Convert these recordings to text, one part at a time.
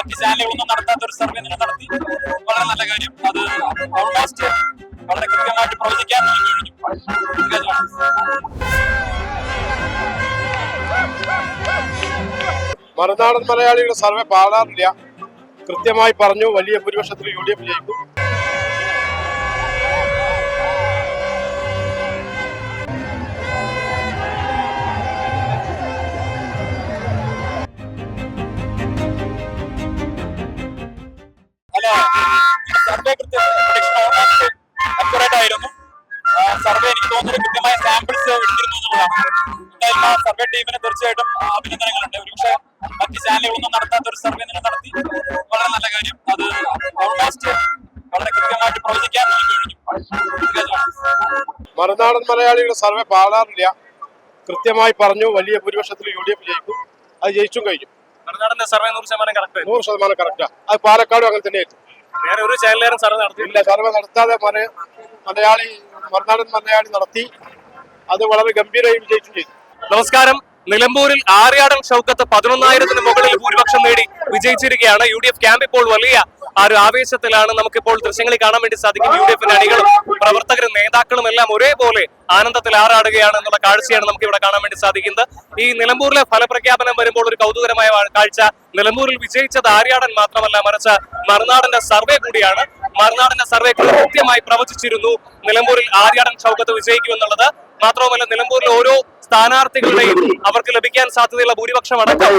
മറ്റ് ചാനലുകളൊന്നും നടത്താത്ത ഒരു സർവേ നിങ്ങൾ നടത്തി. വളരെ നല്ല കാര്യം. അത് ഓൾമോസ്റ്റ് വളരെ കൃത്യമായിട്ട് പ്രവചിക്കാൻ കഴിഞ്ഞു. മറുനാടൻ മലയാളികളുടെ സർവേ പാടാറില്ല. കൃത്യമായി പറഞ്ഞു വലിയ ഭൂരിപക്ഷത്തിൽ യു ഡി എഫ് ജയിക്കും തോന്നുന്നത് കൃത്യമായ സാമ്പിൾസ് എടുത്തിരുന്നു എന്നുള്ളതാണ് എന്തായാലും ആ സർവേ ടീമിന് തീർച്ചയായിട്ടും അഭിനന്ദനങ്ങളുണ്ട്. ഒരുപക്ഷെ മറ്റ് ചാനലുകളൊന്നും നടത്താത്ത ഒരു സർവേ നിങ്ങൾ നടത്തി. വളരെ നല്ല കാര്യം. അത് ഓൾമോസ്റ്റ് വളരെ കൃത്യമായിട്ട് പ്രവചിക്കാൻ കഴിഞ്ഞു. മറുനാടൻ മലയാളികളുടെ സർവേ പാടാറില്ല. കൃത്യമായി പറഞ്ഞു. വലിയ ഭൂരിപക്ഷത്തിൽ യു ഡി എഫ് ജയിക്കും. അത് ജയിച്ചും കഴിഞ്ഞു. മറുനാടന്റെ സർവേ നൂറ് ശതമാനം കറക്റ്റ് നൂറ് ശതമാനം കറക്റ്റാ അത് പാലക്കാടും അങ്ങനെ തന്നെയായിരുന്നു. വേറെ ഒരു ചാനലുകാരും സർവേ നടത്തിയില്ല സർവേ നടത്താതെ മലയാളി മറുനാടൻ മലയാളി നടത്തി. അത് വളരെ ഗംഭീരമായി വിജയിച്ചു ചെയ്തു. നമസ്കാരം. നിലമ്പൂരിൽ ആര്യാടൻ ഷൗക്കത്ത് പതിനൊന്നായിരത്തിന് മുകളിൽ ഭൂരിപക്ഷം നേടി വിജയിച്ചിരിക്കുകയാണ്. യു ഡി എഫ് ക്യാമ്പ് ഇപ്പോൾ വലിയ ആ ഒരു ആവേശത്തിലാണ്. നമുക്കിപ്പോൾ ദൃശ്യങ്ങളിൽ കാണാൻ വേണ്ടി സാധിക്കും. യു ഡി എഫിന്റെ അണികളും പ്രവർത്തകരും നേതാക്കളും എല്ലാം ഒരേപോലെ ആനന്ദത്തിൽ ആറാടുകയാണ് എന്നുള്ള കാഴ്ചയാണ് നമുക്ക് ഇവിടെ കാണാൻ വേണ്ടി സാധിക്കുന്നത്. ഈ നിലമ്പൂരിലെ ഫലപ്രഖ്യാപനം വരുമ്പോൾ ഒരു കൗതുകരമായ കാഴ്ച. നിലമ്പൂരിൽ വിജയിച്ചത് ആര്യാടൻ മാത്രമല്ല മറിച്ച് മറുനാടന്റെ സർവേ കൂടിയാണ്. മറുനാടന്റെ സർവേ കൃത്യമായി പ്രവചിച്ചിരുന്നു. നിലമ്പൂരിൽ ആര്യാടൻ ചൗക്കത്ത് വിജയിക്കുമെന്നുള്ളത് മാത്രവുമല്ല നിലമ്പൂരിലെ ഓരോ സ്ഥാനാർത്ഥികളുടെയും അവർക്ക് ലഭിക്കാൻ സാധ്യതയുള്ള ഭൂരിപക്ഷം അടക്കം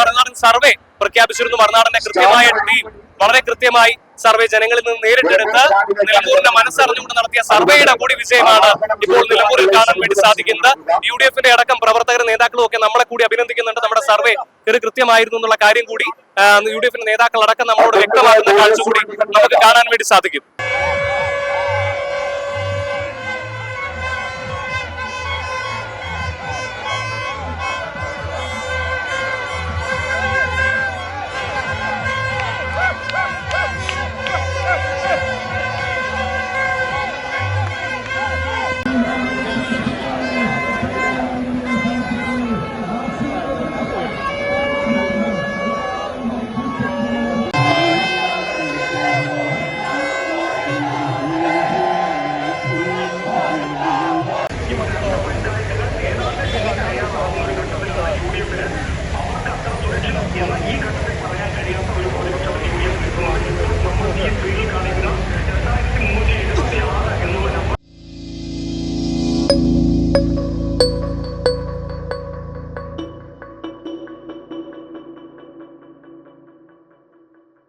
മറുനാടൻ സർവേ പ്രഖ്യാപിച്ചിരുന്നു. മറുനാടന്റെ കൃത്യമായ ടീം വളരെ കൃത്യമായി സർവേ ജനങ്ങളിൽ നിന്ന് നേരിട്ടെടുത്ത് നിലമ്പൂരിന്റെ മനസ്സറിഞ്ഞുകൊണ്ട് നടത്തിയ സർവേയുടെ കൂടി വിജയമാണ് ഇപ്പോൾ നിലമ്പൂരിൽ കാണാൻ വേണ്ടി സാധിക്കുന്നത്. യു ഡി എഫിന്റെ അടക്കം പ്രവർത്തകരും നേതാക്കളും ഒക്കെ നമ്മളെ കൂടി അഭിനന്ദിക്കുന്നുണ്ട്. നമ്മുടെ സർവേ ഇത് കൃത്യമായിരുന്നു എന്നുള്ള കാര്യം കൂടി യു ഡി എഫിന്റെ നേതാക്കൾ അടക്കം നമ്മളോട് വ്യക്തമാക്കുന്ന കാഴ്ച കൂടി നമുക്ക് കാണാൻ വേണ്ടി സാധിക്കും.